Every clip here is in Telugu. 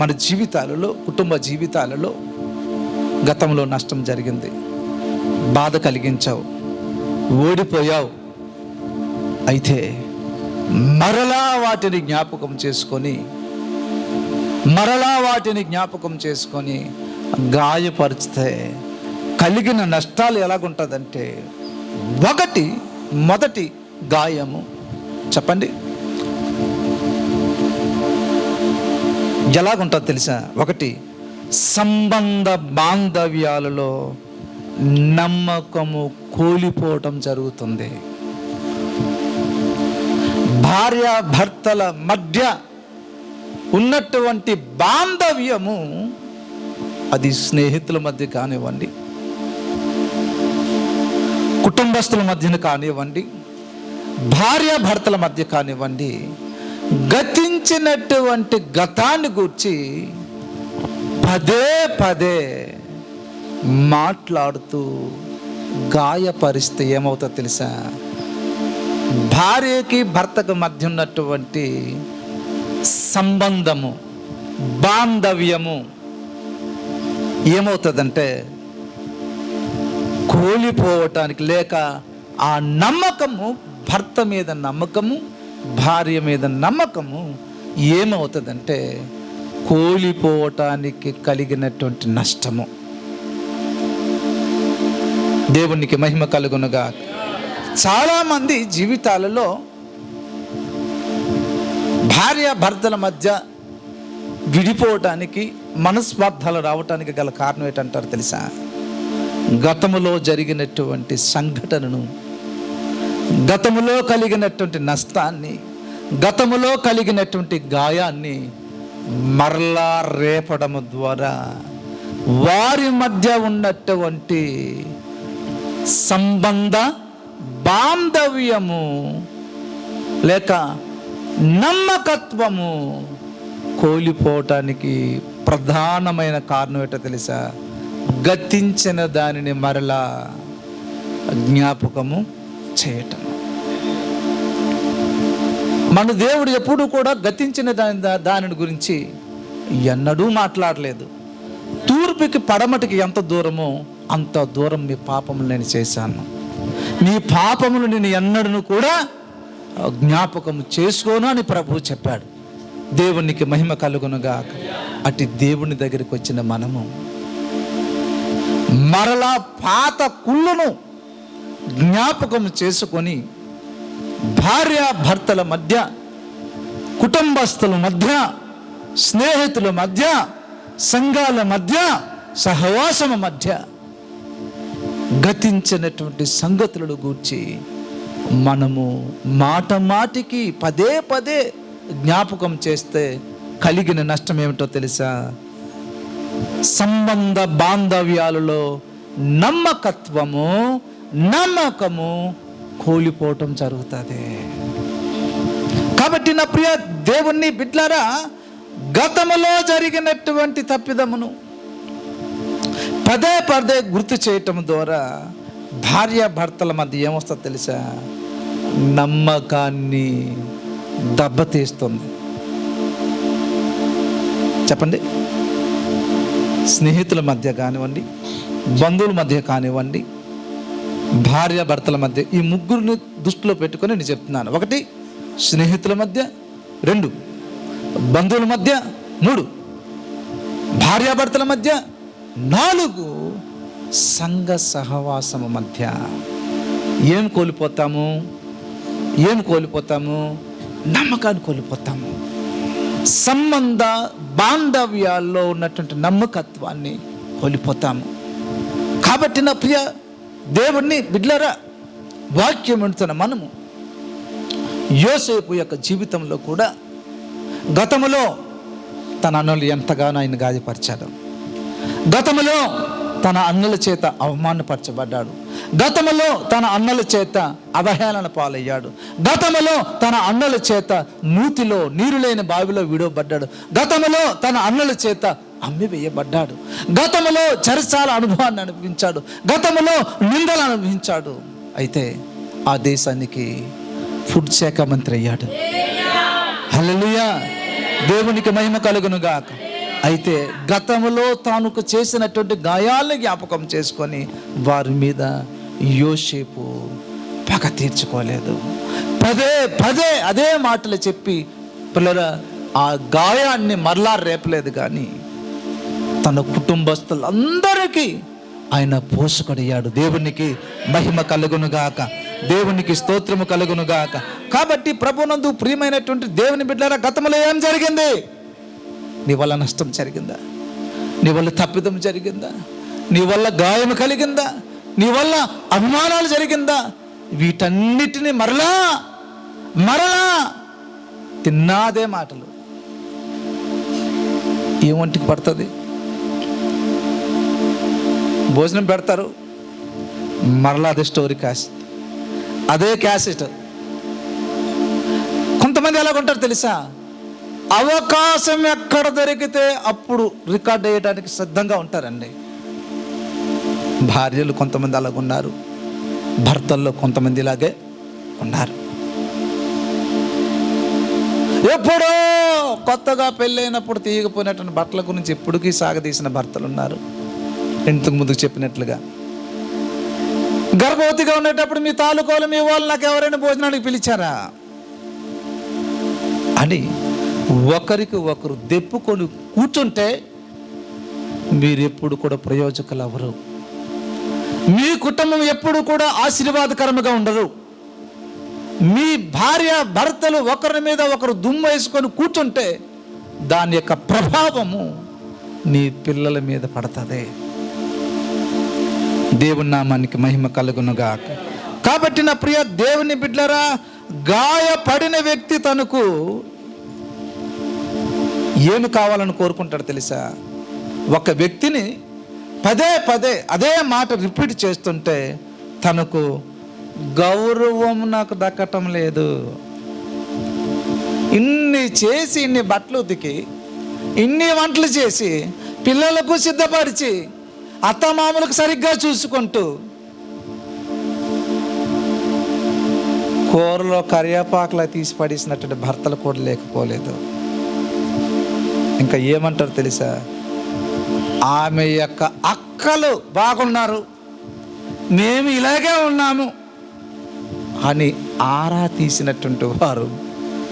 మన జీవితాలలో కుటుంబ జీవితాలలో గతంలో నష్టం జరిగింది. బాధ కలిగించావు. ఓడిపోయావు. అయితే మరలా వాటిని జ్ఞాపకం చేసుకొని మరలా వాటిని జ్ఞాపకం చేసుకొని గాయపరిస్తే కలిగిన నష్టాలు ఎలాగుంటుందంటే ఒకటి మొదటి గాయము. చెప్పండి. ఎలాగుంటుంది తెలుసా? ఒకటి సంబంధ బాంధవ్యాలలో నమ్మకము కూలిపోవటం జరుగుతుంది. భార్య భర్తల మధ్య ఉన్నటువంటి బాంధవ్యము అది స్నేహితుల మధ్య కానివ్వండి కుటుంబస్తుల మధ్యన కానివ్వండి భార్య భర్తల మధ్య కానివ్వండి గతించినటువంటి గతాన్ని గూర్చి పదే పదే మాట్లాడుతూ గాయపరిస్తే ఏమవుతుందో తెలుసా? భార్యకి భర్తకు మధ్య ఉన్నటువంటి సంబంధము బాంధవ్యము ఏమవుతుందంటే కూలిపోవటానికి లేక ఆ నమ్మకము భర్త మీద నమ్మకము భార్య మీద నమ్మకము ఏమవుతుందంటే కోలిపోవటానికి కలిగినటువంటి నష్టము. దేవునికి మహిమ కలుగునుగా. చాలామంది జీవితాలలో భార్య భర్తల మధ్య విడిపోవటానికి మనస్వార్థాలు రావటానికి గల కారణం ఏంటంటారు తెలుసా? గతములో జరిగినటువంటి సంఘటనను గతములో కలిగినటువంటి నష్టాన్ని గతములో కలిగినటువంటి గాయాన్ని మరలా రేపడము ద్వారా వారి మధ్య ఉన్నటువంటి సంబంధ బాంధవ్యము లేక నమ్మకత్వము కోల్పోవటానికి ప్రధానమైన కారణం ఏంటో తెలుసా? గతించిన దానిని మరలా జ్ఞాపకము చేయటం. మన దేవుడు ఎప్పుడు కూడా గతించిన దాని దానిని గురించి ఎన్నడూ మాట్లాడలేదు. తూర్పుకి పడమటికి ఎంత దూరమో అంత దూరం మీ పాపములు నేను చేశాను. మీ పాపములు నేను ఎన్నడను కూడా జ్ఞాపకం చేసుకోను అని ప్రభువు చెప్పాడు. దేవునికి మహిమ కలుగునుగా అటు దేవుని దగ్గరికి వచ్చిన మనము మరలా పాత కుళ్ళను జ్ఞాపకం చేసుకొని భార్య భర్తల మధ్య కుటుంబస్తుల మధ్య స్నేహితుల మధ్య సంఘాల మధ్య సహవాసము మధ్య గతించినటువంటి సంగతులను గూర్చి మనము మాట మాటికి పదే పదే జ్ఞాపకం చేస్తే కలిగిన నష్టం ఏమిటో తెలుసా? సంబంధ బాంధవ్యాలలో నమ్మకత్వము నమ్మకము కూలిపోవటం జరుగుతుంది. కాబట్టి నా ప్రియ దేవుణ్ణి బిడ్లారా గతములో జరిగినటువంటి తప్పిదమును పదే పదే గుర్తు చేయటం ద్వారా భార్య భర్తల మధ్య ఏమొస్తుందో తెలుసా? నమ్మకాన్ని దెబ్బతీస్తుంది. చెప్పండి. స్నేహితుల మధ్య కానివ్వండి బంధువుల మధ్య కానివ్వండి భార్య భర్తల మధ్య ఈ ముగ్గురిని దృష్టిలో పెట్టుకొని నేను చెప్తున్నాను. ఒకటి స్నేహితుల మధ్య రెండు బంధువుల మధ్య మూడు భార్యాభర్తల మధ్య నాలుగు సంఘ సహవాసము మధ్య. ఏం కోల్పోతాము? ఏం కోల్పోతాము? నమ్మకాన్ని కోల్పోతాము. సంబంధ బాంధవ్యాల్లో ఉన్నటువంటి నమ్మకత్వాన్ని కోల్పోతాము. కాబట్టి నా ప్రియ దేవుణ్ణి బిడ్లరా వాక్యం వింటున్న మనము యోసేపు యొక్క జీవితంలో కూడా గతములో తన అన్నలు ఎంతగానో ఆయన గాయపరిచాడు. గతములో తన అన్నల చేత అవమానపరచబడ్డాడు. గతములో తన అన్నల చేత అవహేళన పాలయ్యాడు. గతములో తన అన్నల చేత నూతిలో నీరు లేని బావిలో విడవబడ్డాడు. గతములో తన అన్నల చేత అమ్మివేయబడ్డాడు. గతంలో చరిచాల అనుభవాన్ని అనుభవించాడు. గతంలో నిందలు అనుభవించాడు. అయితే ఆ దేశానికి ఫుడ్ శాఖ మంత్రి అయ్యాడు. హలలుయా దేవునికి మహిమ కలుగును గాక అయితే గతంలో తాను చేసినటువంటి గాయాలను జ్ఞాపకం చేసుకొని వారి మీద యోసేపు పగ తీర్చుకోలేదు. పదే పదే అదే మాటలు చెప్పి పిల్లల ఆ గాయాన్ని మరలా రేపలేదు కానీ తన కుటుంబస్తులందరికీ ఆయన పోషకుడయ్యాడు. దేవునికి మహిమ కలుగునుగాక. దేవునికి స్తోత్రము కలుగునుగాక. కాబట్టి ప్రభునందు ప్రియమైనటువంటి దేవుని బిడ్డారా గతంలో ఏం జరిగింది? నీ వల్ల నష్టం జరిగిందా? నీ వల్ల తప్పిదం జరిగిందా? నీ వల్ల గాయం కలిగిందా? నీ వల్ల అవమానాలు జరిగిందా? వీటన్నిటిని మరలా మరలా తిన్నాదే మాటలు. ఏ ఒంటికి పడుతుంది? భోజనం పెడతారు. మరలా అదే స్టోరీ క్యాసెట్ అదే క్యాసెట్ కొంతమంది ఎలాగుంటారు తెలుసా? అవకాశం ఎక్కడ దొరికితే అప్పుడు రికార్డ్ చేయడానికి సిద్ధంగా ఉంటారండి. భార్యలు కొంతమంది అలాగున్నారు భర్తల్లో కొంతమంది ఇలాగే ఉన్నారు. ఎప్పుడో కొత్తగా పెళ్ళైనప్పుడు తీయకపోయినటువంటి బట్టల గురించి ఎప్పటికీ సాగదీసిన భర్తలు ఉన్నారు. ఇంతకు ముందుకు చెప్పినట్లుగా? గర్భవతిగా ఉండేటప్పుడు మీ తాలూకాలు మీ వాళ్ళు నాకు ఎవరైనా భోజనానికి పిలిచారా? అని ఒకరికి ఒకరు దెప్పుకొని కూర్చుంటే మీరెప్పుడు కూడా ప్రయోజకులు అవ్వరు. మీ కుటుంబం ఎప్పుడు కూడా ఆశీర్వాదకరంగా ఉండరు మీ భార్య భర్తలు ఒకరి మీద ఒకరు దుమ్ము వేసుకొని కూర్చుంటే దాని యొక్క ప్రభావము నీ పిల్లల మీద పడుతుంది. దేవుని నామానికి మహిమ కలుగునుగాక. కాబట్టి నా ప్రియ దేవుని బిడ్డరా గాయపడిన వ్యక్తి తనకు ఏమి కావాలని కోరుకుంటాడు తెలుసా? ఒక వ్యక్తిని పదే పదే అదే మాట రిపీట్ చేస్తుంటే తనకు గౌరవం నాకు దక్కటం లేదు. ఇన్ని చేసి ఇన్ని బట్టలు ఉతికి ఇన్ని వంటలు చేసి పిల్లలకు సిద్ధపరిచి అత్తమామలకు సరిగ్గా చూసుకుంటూ కూరలో కరివేపాకులా తీసి పడేసినటువంటి భర్తలు కూడా లేకపోలేదు. ఇంకా ఏమంటారు తెలుసా? ఆమె యొక్క అక్కలు బాగున్నారు. మేము ఇలాగే ఉన్నాము అని ఆరా తీసినటువంటి వారు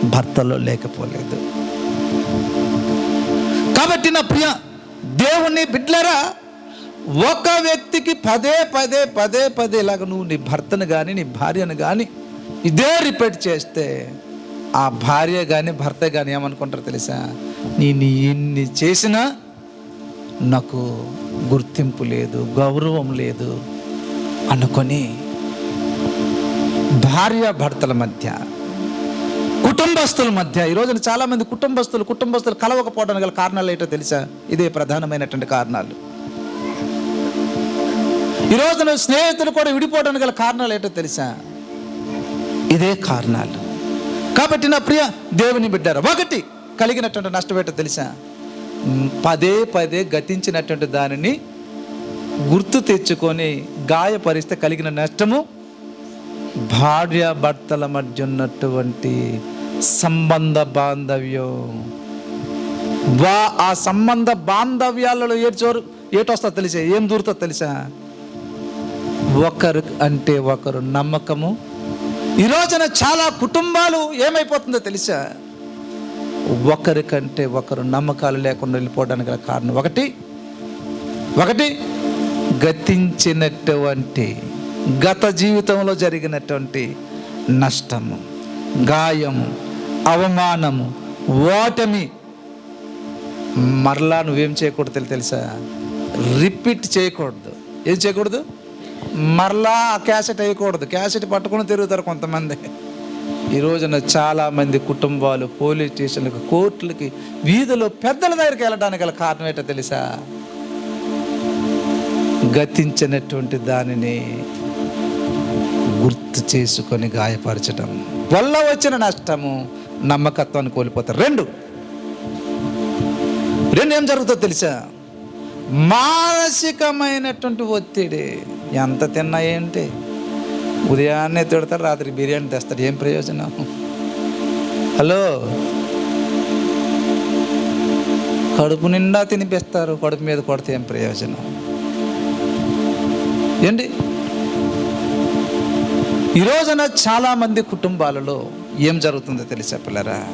భర్తలో లేకపోలేదు. కాబట్టి నా ప్రియ దేవుణ్ణి బిడ్లరా ఒక వ్యక్తికి పదే పదే పదే పదే ఇలాగ నువ్వు నీ భర్తను కానీ నీ భార్యను కానీ ఇదే రిపీట్ చేస్తే ఆ భార్య కానీ భర్త కానీ ఏమనుకుంటారు తెలుసా? నేను ఎన్ని చేసినా నాకు గుర్తింపు లేదు గౌరవం లేదు అనుకొని భార్య భర్తల మధ్య కుటుంబస్తుల మధ్య ఈ రోజున చాలామంది కుటుంబస్తులు కుటుంబస్తులు కలవకపోవడానికి గల కారణాలు ఏంటో తెలుసా? ఇదే ప్రధానమైనటువంటి కారణాలు. ఈ రోజున స్నేహితులు కూడా విడిపోవడానికి గల కారణాలు ఏంటో తెలుసా? ఇదే కారణాలు. కాబట్టి నా ప్రియ దేవుని బిడ్డారు ఒకటి కలిగినటువంటి నష్టం ఏంటో తెలుసా? పదే పదే గతించినటువంటి దానిని గుర్తు తెచ్చుకొని గాయపరిస్తే కలిగిన నష్టము భార్య భర్తల మధ్య ఉన్నటువంటి సంబంధ బాంధవ్యం. వా ఆ సంబంధ బాంధవ్యాలలో ఏడ్చోరు ఏటొస్తా తెలుసా? ఏం దూరుతో తెలుసా? ఒకరు అంటే ఒకరు నమ్మకము. ఈ రోజున చాలా కుటుంబాలు ఏమైపోతుందో తెలుసా? ఒకరికంటే ఒకరు నమ్మకాలు లేకుండా వెళ్ళిపోవడానికి గల కారణం ఒకటి. ఒకటి గతించినటువంటి గత జీవితంలో జరిగినటువంటి నష్టము గాయము అవమానము ఓటమి. మరలా నువ్వేం చేయకూడదు తెలుసా? రిపీట్ చేయకూడదు. ఏం చేయకూడదు? మరలా ఆ క్యాసెట్ వేయకూడదు. క్యాసెట్ పట్టుకుని తిరుగుతారు కొంతమంది. ఈ రోజున చాలామంది కుటుంబాలు పోలీస్ స్టేషన్లకు కోర్టులకి వీధిలో పెద్దల దగ్గరికి వెళ్ళడానికి గల కారణం ఏంటో తెలుసా? గతించినటువంటి దానిని గుర్తు చేసుకొని గాయపరచడం వల్ల వచ్చిన నష్టము నమ్మకత్వాన్ని కోల్పోతారు. రెండు. రెండు ఏం జరుగుతుందో తెలుసా? మానసికమైనటువంటి ఒత్తిడి. ఎంత తిన్నా ఏంటి? ఉదయాన్నే తిడతారు రాత్రి బిర్యానీ తెస్తారు ఏం ప్రయోజనం? హలో? కడుపు నిండా తినిపిస్తారు కడుపు మీద కొడితే ఏం ప్రయోజనం? ఏంటి? ఈ రోజున చాలామంది కుటుంబాలలో ఏం జరుగుతుందో తెలుసా పిల్లరా?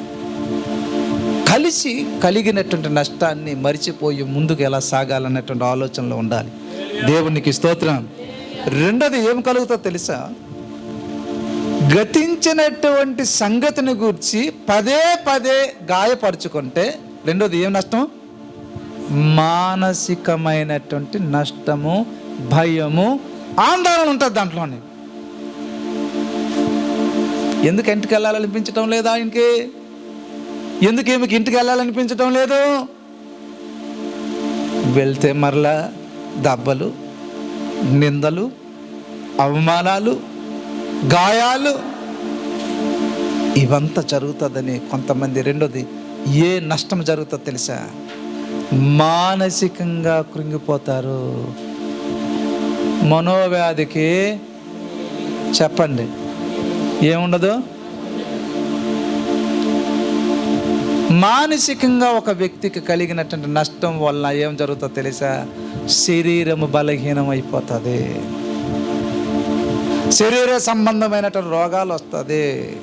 కలిసి కలిగినటువంటి నష్టాన్ని మరిచిపోయి ముందుకు ఎలా సాగాలన్నటువంటి ఆలోచనలో ఉండాలి. దేవునికి స్తోత్రం. రెండోది ఏం కలుగుతుందో తెలుసా? గతించినటువంటి సంగతిని గూర్చి పదే పదే గాయపరుచుకుంటే రెండోది ఏం నష్టం మానసికమైనటువంటి నష్టము భయము ఆందోళన ఉంటుంది దాంట్లోనే. ఎందుకు ఇంటికి వెళ్ళాలనిపించటం లేదా ఆయనకి? ఎందుకు ఈమెకి ఇంటికి వెళ్ళాలనిపించటం లేదు? వెళ్తే మరలా దెబ్బలు నిందలు అవమానాలు గాయాలు. ఇవంతా జరుగుతుందని కొంతమంది రెండోది ఏ నష్టం జరుగుతుందో తెలుసా? మానసికంగా కృంగిపోతారు. మనోవ్యాధికి చెప్పండి. ఏముండదు? మానసికంగా ఒక వ్యక్తికి కలిగినటువంటి నష్టం వలన ఏం జరుగుతుందో తెలుసా? శరీరము బలహీనం అయిపోతుంది శరీర సంబంధమైనటువంటి రోగాలు వస్తుంది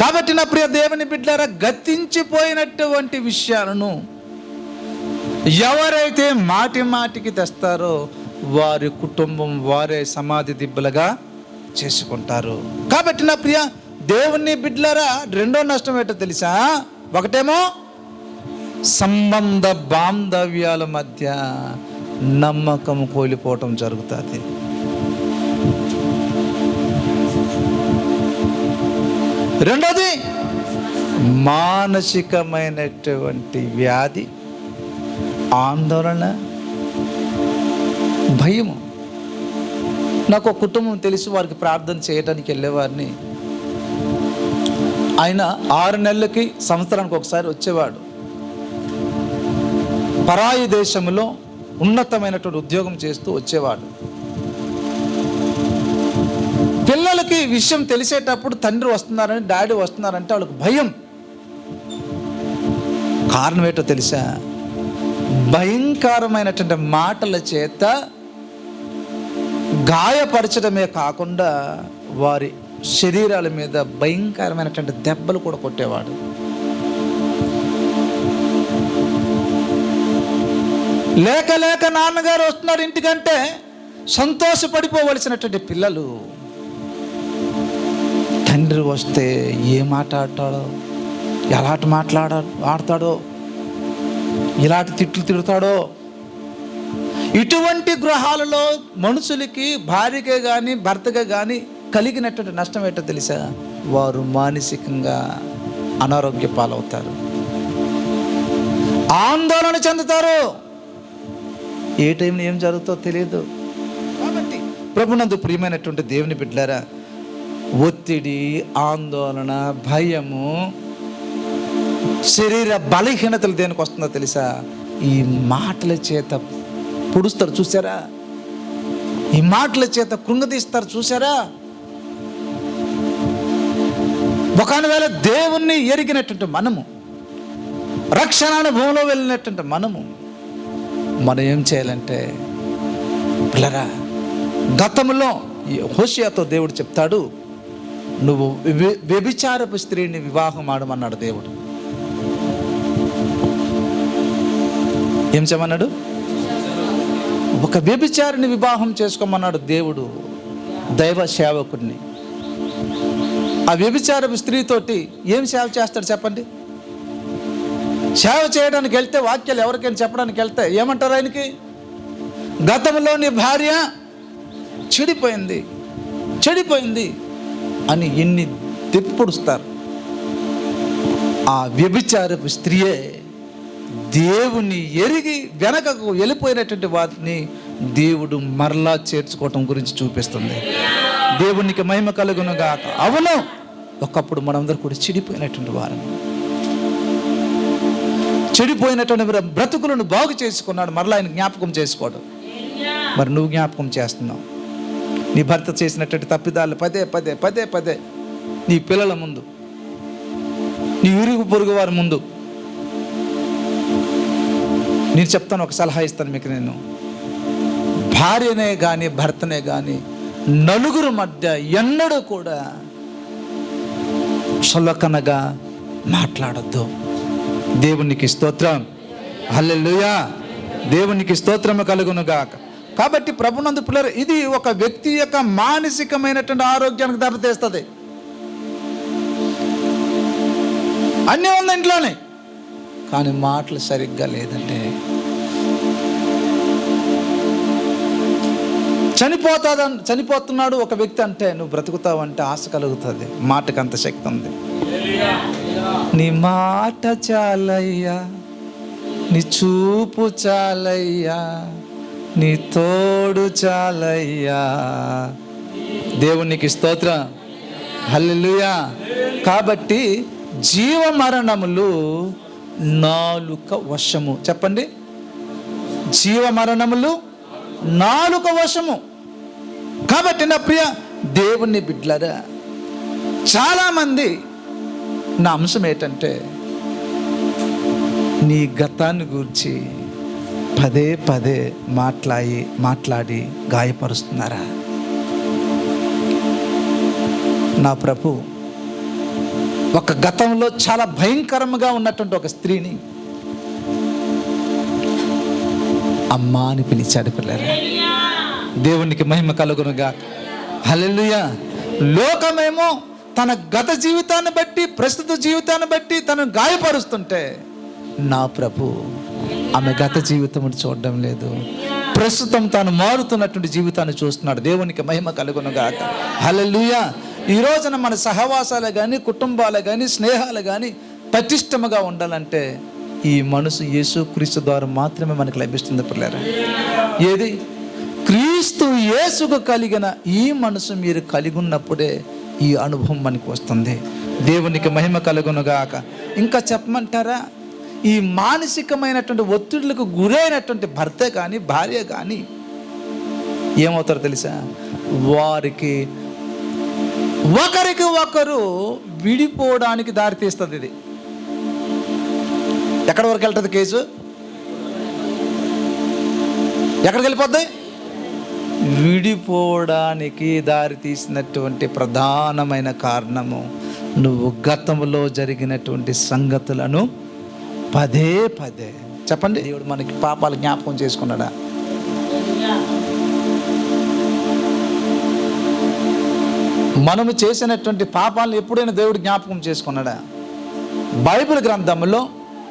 కాబట్టి నా ప్రియ దేవుని బిడ్డారా గతించిపోయినటువంటి విషయాలను ఎవరైతే మాటి మాటికి తెస్తారో వారి కుటుంబం వారే సమాధి దిబ్బలుగా చేసుకుంటారు. కాబట్టి నా ప్రియ దేవుని బిడ్డలారా రెండో నష్టం ఏంటో తెలుసా? ఒకటేమో సంబంధ బాంధవ్యాల మధ్య నమ్మకం కోల్పోవటం జరుగుతుంది. రెండోది మానసికమైనటువంటి వ్యాధి ఆందోళన భయము. నాకు ఒక కుటుంబం తెలిసి వారికి ప్రార్థన చేయడానికి వెళ్ళేవారిని. ఆయన ఆరు నెలలకి సంవత్సరానికి ఒకసారి వచ్చేవాడు. పరాయి దేశంలో ఉన్నతమైనటువంటి ఉద్యోగం చేస్తూ వచ్చేవాడు. పిల్లలకి విషయం తెలిసేటప్పుడు తండ్రి వస్తున్నారని డాడీ వస్తున్నారంటే వాళ్ళకి భయం. కారణం ఏంటో తెలుసా? భయంకరమైనటువంటి మాటల చేత గాయపరచడమే కాకుండా వారి శరీరాల మీద భయంకరమైనటువంటి దెబ్బలు కూడా కొట్టేవాడు. లేక లేక నాన్నగారు వస్తున్నారు ఇంటికంటే సంతోషపడిపోవలసినటువంటి పిల్లలు. తండ్రి వస్తే ఏ మాట ఆడతాడో ఎలాంటి మాట్లాడ ఆడతాడో ఇలాంటి తిట్లు తిడతాడో ఇటువంటి గృహాలలో మనుషులకి భార్యకే కానీ భర్తగా కానీ కలిగినటువంటి నష్టం ఏంటో తెలుసా? వారు మానసికంగా అనారోగ్య పాలవుతారు. ఆందోళన చెందుతారు. ఏ టైంలో ఏం జరుగుతుందో తెలియదు కాబట్టి ప్రభునందు ప్రియమైనటువంటి దేవుని బిడ్డలారా ఒత్తిడి ఆందోళన భయము శరీర బలహీనతలు దేనికి వస్తుందో తెలుసా? ఈ మాటల చేత పొడుస్తారు చూసారా? ఈ మాటల చేత కృంగతీస్తారు చూసారా? ఒకవేళ దేవుణ్ణి ఎరిగినటువంటి మనము రక్షణ అనుభవంలో వెళ్ళినటువంటి మనము మనం ఏం చేయాలంటే పిల్లరా గతంలో ఈ హోషియాతో దేవుడు చెప్తాడు నువ్వు వ్యభిచారపు స్త్రీని వివాహం ఆడమన్నాడు దేవుడు. ఏం చేయమన్నాడు? ఒక వ్యభిచారిని వివాహం చేసుకోమన్నాడు దేవుడు దైవ సేవకుడిని. ఆ వ్యభిచారపు స్త్రీతోటి ఏం సేవ చేస్తాడు చెప్పండి? సేవ చేయడానికి వెళ్తే వాక్యాలు ఎవరికైనా చెప్పడానికి వెళ్తే ఏమంటారు ఆయనకి? గతంలో నీ భార్య చెడిపోయింది చెడిపోయింది అని ఎన్ని తిప్పుడుస్తారు ఆ వ్యభిచారపు స్త్రీయే దేవుని ఎరిగి వెనకకు వెళ్ళిపోయినటువంటి వాటిని దేవుడు మరలా చేర్చుకోవటం గురించి చూపిస్తుంది. దేవునికి మహిమ కలుగును గాక అవును ఒకప్పుడు మనందరూ కూడా చెడిపోయినటువంటి వారిని చెడిపోయినటువంటి బ్రతుకులను బాగు చేసుకున్నాడు. మరలా ఆయన జ్ఞాపకం చేసుకోవడం మరి నువ్వు జ్ఞాపకం చేస్తున్నావు. నీ భర్త చేసినటువంటి తప్పిదాలు పదే పదే పదే పదే. నీ పిల్లల ముందు. నీ ఇరుగు పొరుగు వారి ముందు. నేను చెప్తాను ఒక సలహా ఇస్తాను మీకు నేను. భార్యనే కానీ భర్తనే కానీ నలుగురు మధ్య ఎన్నడూ కూడా సొలకనగా మాట్లాడొద్దు. దేవునికి స్తోత్రం. హల్లెలూయా. దేవునికి స్తోత్రము కలుగునుగాక. కాబట్టి ప్రభునందు పిల్లలు ఇది ఒక వ్యక్తి యొక్క మానసికమైనటువంటి ఆరోగ్యానికి దెబ్బతీస్తుంది అన్నీ ఉంది ఇంట్లోనే. కానీ మాటలు సరిగ్గా లేదంటే చనిపోతాదని చనిపోతున్నాడు ఒక వ్యక్తి అంటే నువ్వు బ్రతుకుతావు అంటే ఆశ కలుగుతుంది. మాటకు అంత శక్తి ఉంది. నీ మాట చాలయ్యా నీ చూపు చాలయ్యా నీ తోడు చాలయ్యా. దేవునికి స్తోత్రం. హల్లుయా కాబట్టి జీవ మరణములు నాలుక వశము. చెప్పండి. జీవ మరణములు నాలుక వశము. కాబట్టి నా ప్రియ దేవుని బిడ్లరా చాలామంది నా అంశం ఏంటంటే నీ గతాన్ని గురించి పదే పదే మాట్లాడి మాట్లాడి గాయపరుస్తున్నారా? నా ప్రభు ఒక గతంలో చాలా భయంకరంగా ఉన్నటువంటి ఒక స్త్రీని అమ్మా అని పిలిచాడు పిల్లలు. దేవునికి మహిమ కలుగునుగా హల్లెలూయా. లోకమేమో తన గత జీవితాన్ని బట్టి ప్రస్తుత జీవితాన్ని బట్టి తను గాయపరుస్తుంటే నా ప్రభు ఆమె గత జీవితం చూడడం లేదు. ప్రస్తుతం తాను మారుతున్నటువంటి జీవితాన్ని చూస్తున్నాడు. దేవునికి మహిమ కలుగునుగాక. హల్లెలూయా. ఈ రోజున మన సహవాసాలు కానీ కుటుంబాలు కానీ స్నేహాలు కానీ పటిష్టముగా ఉండాలంటే ఈ మనసు యేసు క్రీస్తు ద్వారా మాత్రమే మనకు లభిస్తుంది పిల్లరా. ఏది? క్రీస్తు యేసుకు కలిగిన ఈ మనసు మీరు కలిగి ఉన్నప్పుడే ఈ అనుభవం మనకి వస్తుంది. దేవునికి మహిమ కలుగునుగాక. ఇంకా చెప్పమంటారా? ఈ మానసికమైనటువంటి ఒత్తిడులకు గురైనటువంటి భర్త కానీ భార్య కానీ ఏమవుతారో తెలుసా? వారికి ఒకరికి ఒకరు విడిపోవడానికి దారితీస్తుంది ఇది. ఎక్కడి వరకు వెళ్తుంది కేసు? ఎక్కడికి వెళ్ళిపోద్ది? విడిపోవడానికి దారితీసినటువంటి ప్రధానమైన కారణము నువ్వు గతంలో జరిగినటువంటి సంగతులను పదే పదే. చెప్పండి. దేవుడు మనకి పాపాలు జ్ఞాపకం చేసుకున్నాడా? మనము చేసినటువంటి పాపాలను ఎప్పుడైనా దేవుడు జ్ఞాపకం చేసుకున్నాడా? బైబిల్ గ్రంథంలో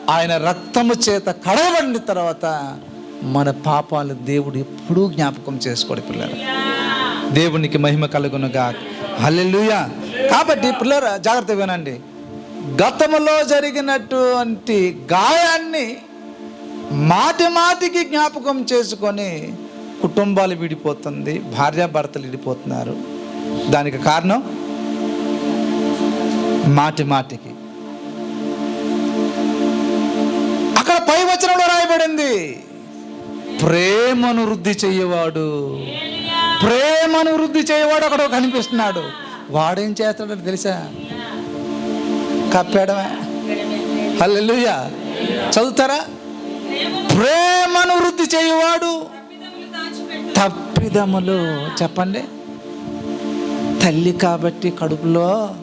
ఆయన రక్తము చేత కడగబడిన తర్వాత మన పాపాలు దేవుడు ఎప్పుడూ జ్ఞాపకం చేసుకోడు పిల్లలు దేవునికి మహిమ కలుగునుగా హల్లెలుయా. కాబట్టి పిల్లల జాగ్రత్త వినండి. గతంలో జరిగినటువంటి గాయాన్ని మాటి మాటికి జ్ఞాపకం చేసుకొని కుటుంబాలు విడిపోతుంది భార్యాభర్తలు విడిపోతున్నారు. దానికి కారణం? మాటి మాటికి. అక్కడ పై వచనంలో రాయబడింది. ప్రేమను వృద్ధి చేయవాడు. ప్రేమను వృద్ధి చేయవాడు అక్కడ కనిపిస్తున్నాడు. వాడేం చేస్తాడో తెలుసా? కప్పేయడమే. హల్లెలూయా. చదువుతారా? ప్రేమను వృద్ధి చేయవాడు. తప్పిదములు చెప్పండి. తల్లి కాబట్టి కడుపులో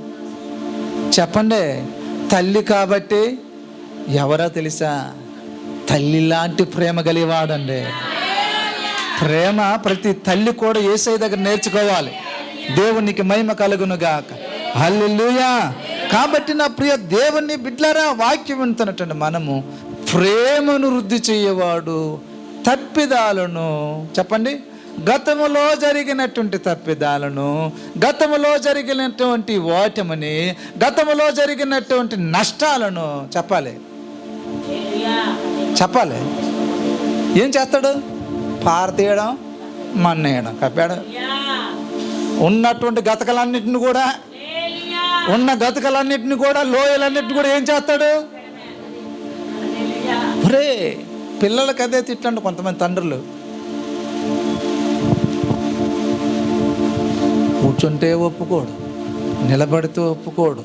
చెప్పండి. తల్లి కాబట్టి ఎవరో తెలుసా? తల్లి లాంటి ప్రేమ కలివాడండి ప్రేమ ప్రతి తల్లి కూడా ఏసై దగ్గర నేర్చుకోవాలి. దేవునికి మహిమ కలుగునుగాక. హల్లెలూయా. కాబట్టి నా ప్రియ దేవుని బిడ్లరా వాక్యం వింటున్నటువంటి మనము ప్రేమను వృద్ధి చేయవాడు తప్పిదాలను చెప్పండి. గతములో జరిగినటువంటి తప్పిదాలను గతములో జరిగినటువంటి ఓటమిని గతములో జరిగినటువంటి నష్టాలను చెప్పాలి. చెప్పాలి. ఏం చేస్తాడు? పారతీయడం మన్నేయడం కప్పాడు? ఉన్నటువంటి గతకలన్నింటిని కూడా ఉన్న గతకలన్నిటిని కూడా లోయలన్నింటిని కూడా ఏం చేస్తాడు? ఒరే పిల్లలకి అదే తిట్టండి కొంతమంది తండ్రులు. కూర్చుంటే ఒప్పుకోడు నిలబడితే ఒప్పుకోడు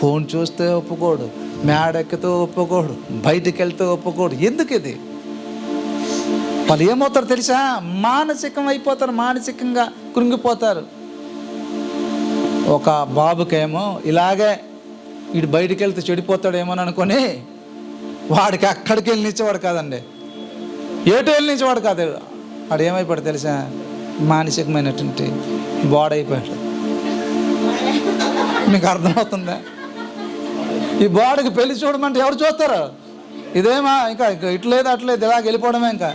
ఫోన్ చూస్తే ఒప్పుకోడు మేడెక్కితే ఒప్పుకోడు బయటికి వెళ్తే ఒప్పుకోడు. ఎందుకు ఇది వాళ్ళు ఏమవుతారు తెలుసా? మానసికం అయిపోతారు మానసికంగా కృంగిపోతారు. ఒక బాబుకేమో ఇలాగే వీడు బయటికి వెళ్తే చెడిపోతాడేమో అని అనుకొని వాడికి అక్కడికి వెళ్ళి నిచ్చేవాడు కాదండి. ఏటో వెళ్ళి నిచ్చేవాడు కాదు. వాడు ఏమైపోయాడు తెలుసా? మానసికమైనటువంటి బాడ అయిపోయాడు. మీకు అర్థమవుతుందా? ఈ బాడీకి పెళ్ళి చూడమంటే ఎవరు చూస్తారు? ఇదేమా ఇంకా ఇంకా ఇట్లేదు అట్లేదు ఇలాగ వెళ్ళిపోవడమే ఇంకా.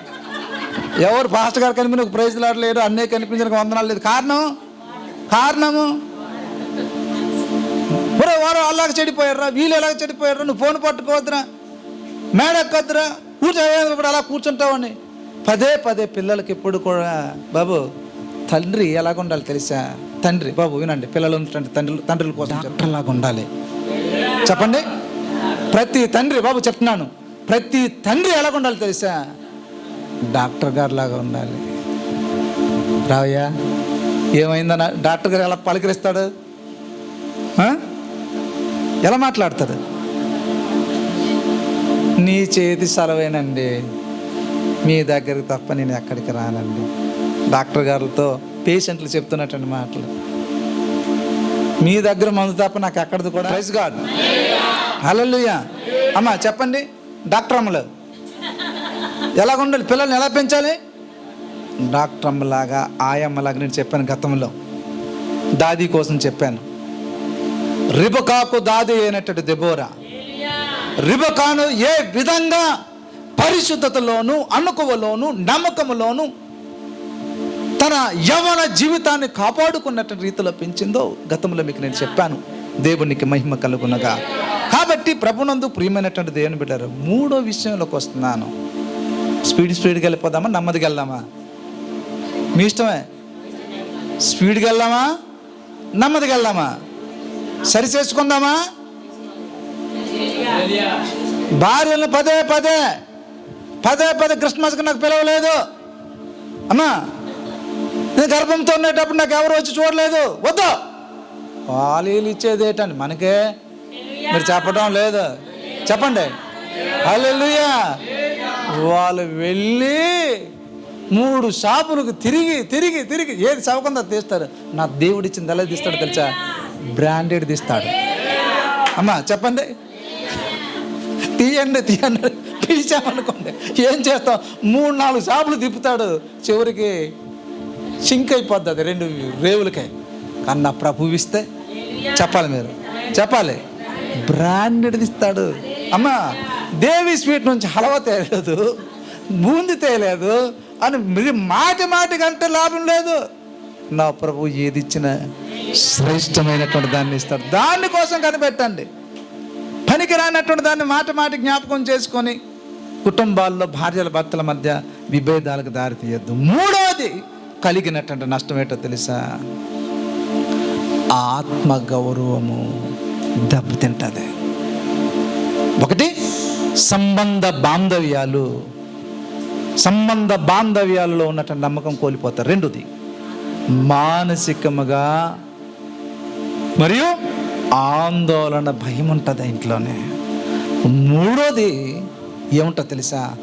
ఎవరు పాస్టర్ గారు కనిపించిన ఒక ప్రైజ్లు ఆడలేరు అన్నీ కనిపించిన వందనాలు లేదు. కారణం? కారణము? ఒరే వారు అలాగ చెడిపోయారా వీళ్ళు ఎలాగ చెడిపోయారా నువ్వు ఫోన్ పట్టుకోవద్దురా మేడ ఎక్కొద్దురా కూర్చో ఇప్పుడు అలా కూర్చుంటావని పదే పదే పిల్లలకి ఎప్పుడు కూడా బాబు తండ్రి ఎలాగ ఉండాలి తెలుసా? తండ్రి బాబు వినండి పిల్లలు ఉన్నటువంటి తండ్రి తండ్రుల కోసం డాక్టర్లాగా ఉండాలి. చెప్పండి. ప్రతి తండ్రి బాబు చెప్తున్నాను. ప్రతి తండ్రి ఎలాగ ఉండాలి తెలుసా? డాక్టర్ గారు లాగా ఉండాలి. రావయ్యా ఏమైందన్న? డాక్టర్ గారు ఎలా పలకరిస్తాడు? ఎలా మాట్లాడతాడు? నీ చేతి సెలవేనండి. మీ దగ్గరికి తప్ప నేను ఎక్కడికి రానండి. డాక్టర్ గారితో పేషెంట్లు చెప్తున్నటువంటి మాటలు. మీ దగ్గర మందు తప్ప నాకు ఎక్కడిది కూడా? ప్రైజ్ గాడ్ హల్లెలూయా అమ్మా చెప్పండి. డాక్టర్ అమ్మలు. ఎలా ఉండాలి పిల్లల్ని ఎలా పెంచాలి? డాక్టర్ అమ్మలాగా ఆయమ్మలాగా నేను చెప్పాను గతంలో. దాది కోసం చెప్పాను. రిబకాకు దాది అయినటువంటి దెబోరా. రిబకాను ఏ విధంగా పరిశుద్ధతలోను అనుకువలోను నమ్మకములోను తన యవన జీవితాన్ని కాపాడుకున్నట్టు రీతిలో పెంచిందో గతంలో మీకు నేను చెప్పాను. దేవునికి మహిమ కలుగునగా. కాబట్టి ప్రభునందు ప్రియమైనటువంటి దేవుని బిడ్డారు మూడో విషయంలోకి వస్తున్నాను. స్పీడ్ స్పీడ్కి వెళ్ళిపోదామా? నెమ్మదికి వెళ్దామా? మీ ఇష్టమే? స్పీడ్కి వెళ్దామా? నెమ్మదికి వెళ్దామా? సరి చేసుకుందామా? భార్యను పదే పదే పదే పదే క్రిస్మస్కి నాకు పిలవలేదు. అమ్మా! నేను గర్భంతో ఉండేటప్పుడు నాకు ఎవరు వచ్చి చూడలేదు. వద్దు. పాలీలు ఇచ్చేది ఏంటండి? మనకే. మీరు చెప్పడం లేదు. చెప్పండి. హల్లెలూయా. వాళ్ళు వెళ్ళి మూడు షాపులకు తిరిగి తిరిగి తిరిగి ఏది చవకుండా తీస్తారు. నా దేవుడు ఇచ్చింది ఎలా తీస్తాడు తెలుసా? బ్రాండెడ్ తీస్తాడు. అమ్మా చెప్పండి. తీయండి తీయండి. పిలిచామనుకోండి. ఏం చేస్తాం? మూడు నాలుగు షాపులు తిప్పుతాడు చివరికి. సింక్ అయిపోద్ది అది రెండు రేవులకే కానీ నా ప్రభు ఇస్తే చెప్పాలి మీరు. చెప్పాలి. బ్రాండెడ్ ఇస్తాడు. అమ్మా దేవి స్వీట్ నుంచి హలవ తేలేదు బూంది తేలేదు అని మీరు మాటి మాటికి అంటే లాభం లేదు. నా ప్రభు ఏది ఇచ్చినా శ్రేష్టమైనటువంటి దాన్ని ఇస్తాడు. దానికోసం కనిపెట్టండి. పనికి రానటువంటి దాన్ని మాట మాట జ్ఞాపకం చేసుకొని కుటుంబాల్లో భార్యల భర్తల మధ్య విభేదాలకు దారి తీయద్దు. మూడవది కలిగినటువంటి నష్టం ఏంటో తెలుసా? ఆత్మ గౌరవము దెబ్బతింటుంది. ఒకటి సంబంధ బాంధవ్యాలు సంబంధ బాంధవ్యాలలో ఉన్నటువంటి నమ్మకం కోల్పోతారు. రెండోది మానసికముగా మరియు ఆందోళన భయం ఉంటుంది ఇంట్లోనే. మూడోది ఏముంటో తెలుసా?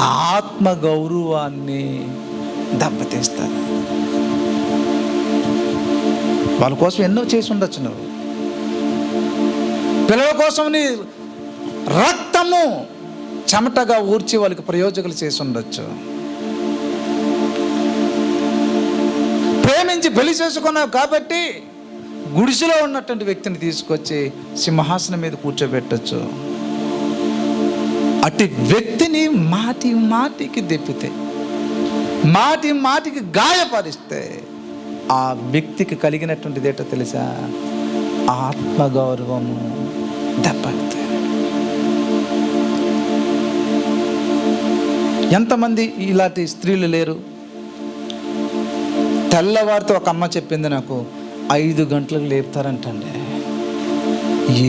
ఆత్మ గౌరవాన్ని దెబ్బతీస్తారు వాళ్ళ కోసం ఎన్నో చేసి ఉండొచ్చు నువ్వు. పిల్లల కోసం నీ రక్తము చెమటగా ఊర్చి వాళ్ళకి ప్రయోజకులు చేసి ఉండొచ్చు. ప్రేమించి పెళ్ళి చేసుకున్నావు కాబట్టి గుడిసెలో ఉన్నటువంటి వ్యక్తిని తీసుకొచ్చి సింహాసనం మీద కూర్చోబెట్టచ్చు. అటు వ్యక్తిని మాటి మాటికి దెప్పితే మాటి మాటికి గాయపరిస్తే ఆ వ్యక్తికి కలిగినటువంటిది ఏంటో తెలుసా? ఆత్మగౌరవము దెబ్బతే ఎంతమంది ఇలాంటి స్త్రీలు లేరు? తెల్లవారితో ఒక అమ్మ చెప్పింది నాకు ఐదు గంటలకు లేపుతారంటండి.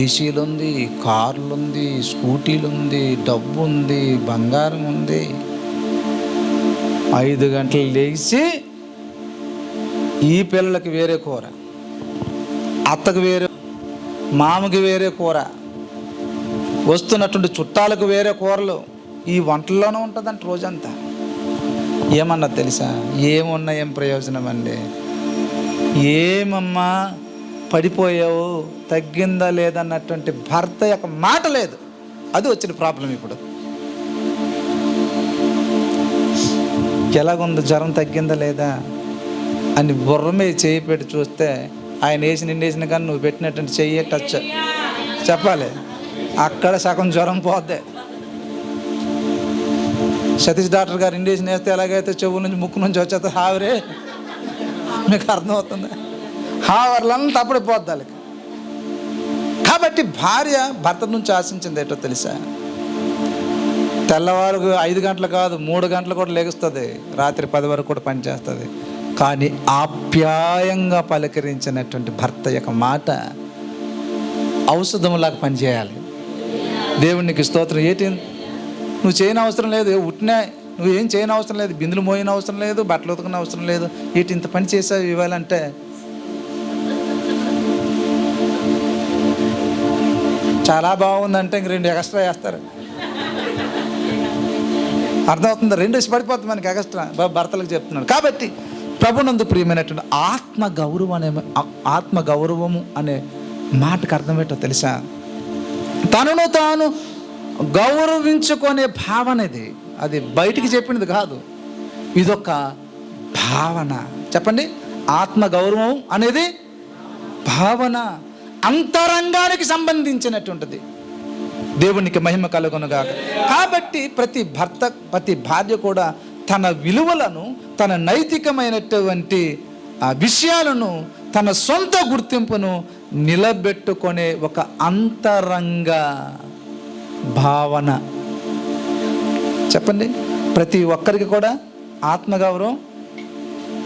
ఏసీలు ఉంది కార్లు ఉంది స్కూటీలు ఉంది డబ్బు ఉంది బంగారం ఉంది ఐదు గంటలు లేచి ఈ పిల్లలకి వేరే కూర అత్తకు వేరే మామకి వేరే కూర వస్తున్నటువంటి చుట్టాలకు వేరే కూరలు ఈ వంటల్లోనే ఉంటుందంట రోజంతా. ఏమన్నా తెలుసా? ఏమున్నా ఏం ప్రయోజనం అండి? ఏమమ్మా పడిపోయావు తగ్గిందా లేదన్నటువంటి భర్త యొక్క మాట లేదు. అది వచ్చిన ప్రాబ్లం ఇప్పుడు. ఎలాగుందో జ్వరం తగ్గిందా లేదా అని బుర్ర మీద చేయి పెట్టి చూస్తే ఆయన వేసి నిండేసిన కానీ నువ్వు పెట్టినటువంటి చెయ్యి టచ్ చెప్పాలి. అక్కడ సగం జ్వరం పోద్ది. సతీష్ డాక్టర్ గారు ఇండేషన్ వేస్తే ఎలాగైతే చెవు నుంచి ముక్కు నుంచి వచ్చేస్తే హావరే. మీకు అర్థమవుతుంది. హావర్లంతా అప్పుడే పోద్ది వాళ్ళకి. కాబట్టి భార్య భర్త నుంచి ఆశించింది ఏంటో తెలుసా? తెల్లవారు ఐదు గంటలు కాదు మూడు గంటలు కూడా లెగుస్తుంది. రాత్రి పది వరకు కూడా పనిచేస్తుంది కానీ ఆప్యాయంగా పలకరించినటువంటి భర్త యొక్క మాట ఔషధంలాగా పనిచేయాలి. దేవునికి స్తోత్రం. ఏంటి? నువ్వు చేయని అవసరం లేదు. ఉట్టినా నువ్వు ఏం చేయని అవసరం లేదు. బిందులు మోయిన అవసరం లేదు. బట్టలు ఉతకని అవసరం లేదు. ఏంటి ఇంత పని చేసావు ఇవ్వాలంటే చాలా బాగుందంటే ఇంక రెండు ఎక్స్ట్రా వేస్తారు. అర్థమవుతుంది. రెండు పడిపోతుంది మనకి అగస్ట్ర భర్తలకు చెప్తున్నాడు. కాబట్టి ప్రభునందు ప్రియమైనటువంటి ఆత్మ గౌరవం అనే ఆత్మ గౌరవము అనే మాటకు అర్థమేటో తెలుసా? తనను తాను గౌరవించుకునే భావన ఇది. అది బయటికి చెప్పినది కాదు. ఇదొక భావన. చెప్పండి. ఆత్మ గౌరవం అనేది భావన. అంతరంగానికి సంబంధించినటువంటిది. దేవునికి మహిమ కలుగునుగాక. కాబట్టి ప్రతి భర్త ప్రతి భార్య కూడా తన విలువలను తన నైతికమైనటువంటి ఆ విషయాలను తన సొంత గుర్తింపును నిలబెట్టుకునే ఒక అంతరంగ భావన. చెప్పండి. ప్రతి ఒక్కరికి కూడా ఆత్మగౌరవం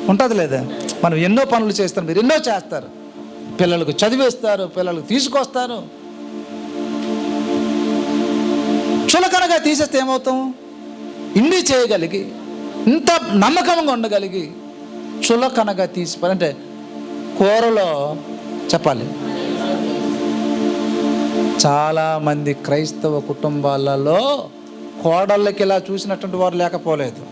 ఉంటుంది లేదా? మనం ఎన్నో పనులు చేస్తాం మీరు ఎన్నో చేస్తారు. పిల్లలకు చదివేస్తారు పిల్లలకు తీసుకొస్తారు. చులకనగా తీసేస్తే ఏమవుతాం? ఇన్ని చేయగలిగి ఇంత నమ్మకంగా ఉండగలిగి చులకనగా తీసి అంటే కూరలో చెప్పాలి. చాలామంది క్రైస్తవ కుటుంబాలలో కోడళ్ళకి ఇలా చూసినటువంటి వారు లేకపోలేదు.